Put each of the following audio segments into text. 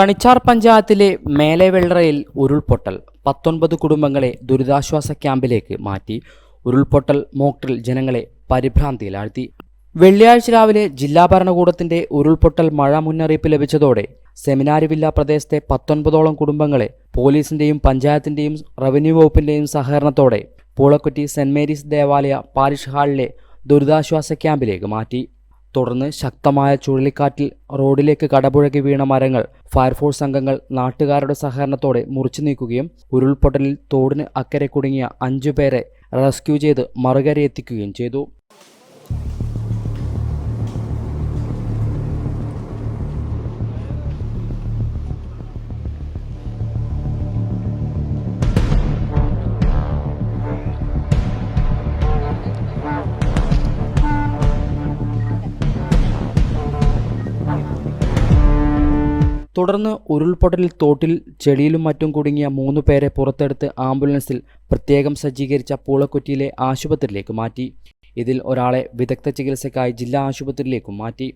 കണിച്ചാർ പഞ്ചായത്തിലെ മേലെവെള്ളറയിൽ ഉരുൾപൊട്ടൽ പത്തൊൻപത് കുടുംബങ്ങളെ ദുരിതാശ്വാസ ക്യാമ്പിലേക്ക് മാറ്റി. ഉരുൾപൊട്ടൽ മോക്ട്രിൽ ജനങ്ങളെ പരിഭ്രാന്തിയിലാഴ്ത്തി. വെള്ളിയാഴ്ച രാവിലെ ജില്ലാ ഭരണകൂടത്തിന്റെ ഉരുൾപൊട്ടൽ മഴ മുന്നറിയിപ്പ് ലഭിച്ചതോടെ സെമിനാരി വില്ല പ്രദേശത്തെ പത്തൊൻപതോളം കുടുംബങ്ങളെ പോലീസിന്റെയും പഞ്ചായത്തിന്റെയും റവന്യൂ വകുപ്പിന്റെയും സഹകരണത്തോടെ പൂളക്കുറ്റി സെന്റ് മേരീസ് ദേവാലയ പാരിഷ് ഹാളിലെ ദുരിതാശ്വാസ ക്യാമ്പിലേക്ക് മാറ്റി. തുടർന്ന് ശക്തമായ ചുഴലിക്കാറ്റിൽ റോഡിലേക്ക് കടപുഴകി വീണ മരങ്ങൾ ഫയർഫോഴ്സ് അംഗങ്ങൾ നാട്ടുകാരുടെ സഹകരണത്തോടെ മുറിച്ചു നീക്കുകയും ഉരുൾപൊട്ടലിൽ തോടിന് അക്കരെ കുടുങ്ങിയ അഞ്ചുപേരെ റെസ്ക്യൂ ചെയ്ത് മറുകര എത്തിക്കുകയും ചെയ്തു. തുടർന്ന് ഉരുൾപൊട്ടലിൽ തോട്ടിൽ ചെളിയിലും മറ്റും കുടുങ്ങിയ മൂന്ന് പേരെ പുറത്തെടുത്ത് ആംബുലൻസിൽ പ്രത്യേകം സജ്ജീകരിച്ച പൂളക്കുറ്റിയിലെ ആശുപത്രിയിലേക്ക് മാറ്റി. ഇതിൽ ഒരാളെ വിദഗ്ധ ചികിത്സയ്ക്കായി ജില്ലാ ആശുപത്രിയിലേക്കും മാറ്റി.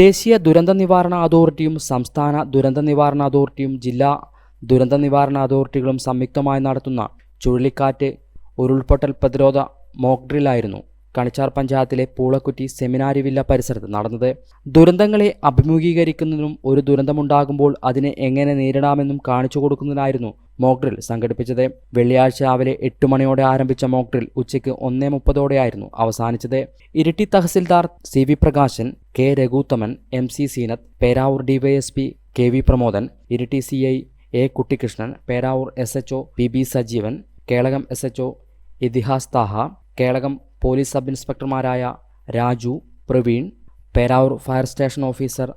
ദേശീയ ദുരന്ത നിവാരണ അതോറിറ്റിയും സംസ്ഥാന ദുരന്ത നിവാരണ അതോറിറ്റിയും ജില്ലാ ദുരന്ത നിവാരണ അതോറിറ്റികളും സംയുക്തമായി നടത്തുന്ന ചുഴലിക്കാറ്റ് ഉരുൾപൊട്ടൽ പ്രതിരോധ മോക്ഡ്രില്ലായിരുന്നു കണിച്ചാർ പഞ്ചായത്തിലെ പൂളക്കുറ്റി സെമിനാരി വില്ല പരിസരത്ത് നടന്നത്. ദുരന്തങ്ങളെ അഭിമുഖീകരിക്കുന്നതിനും ഒരു ദുരന്തമുണ്ടാകുമ്പോൾ അതിനെ എങ്ങനെ നേരിടാമെന്നും കാണിച്ചു കൊടുക്കുന്നതിനായിരുന്നു മോക്ക് ഡ്രിൽ സംഘടിപ്പിച്ചത് വെള്ളിയാഴ്ച രാവിലെ എട്ട് മണിയോടെ ആരംഭിച്ച മോക്ഡ്രിൽ ഉച്ചയ്ക്ക് ഒന്നേ മുപ്പതോടെയായിരുന്നു അവസാനിച്ചത്. Iritty tahsildar C V Prakashan K Raghuthaman M C Seenath Peravoor DYSP K V Pramodan Iritty C I A Kuttikrishnan Peravoor S H O P B Sajeevan Kelakam S H O Ithihas Thaha Kelakam police sub ഇൻസ്പെക്ടർമാരായ Raju Praveen Peravoor fire station officer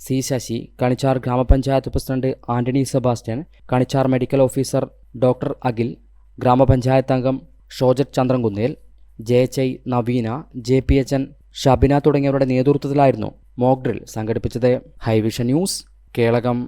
C Sasi Kanichar grama panchayat president Antony Sebastian Kanichar medical officer doctor Akhil grama panchayat അംഗം Shojet Chandrankunnel J H I Naveena J P H N Shabina തുടങ്ങിയവരുടെ നേതൃത്വത്തിലായിരുന്നു mock drill സംഘടിപ്പിച്ചത്. High Vision news Kelakam.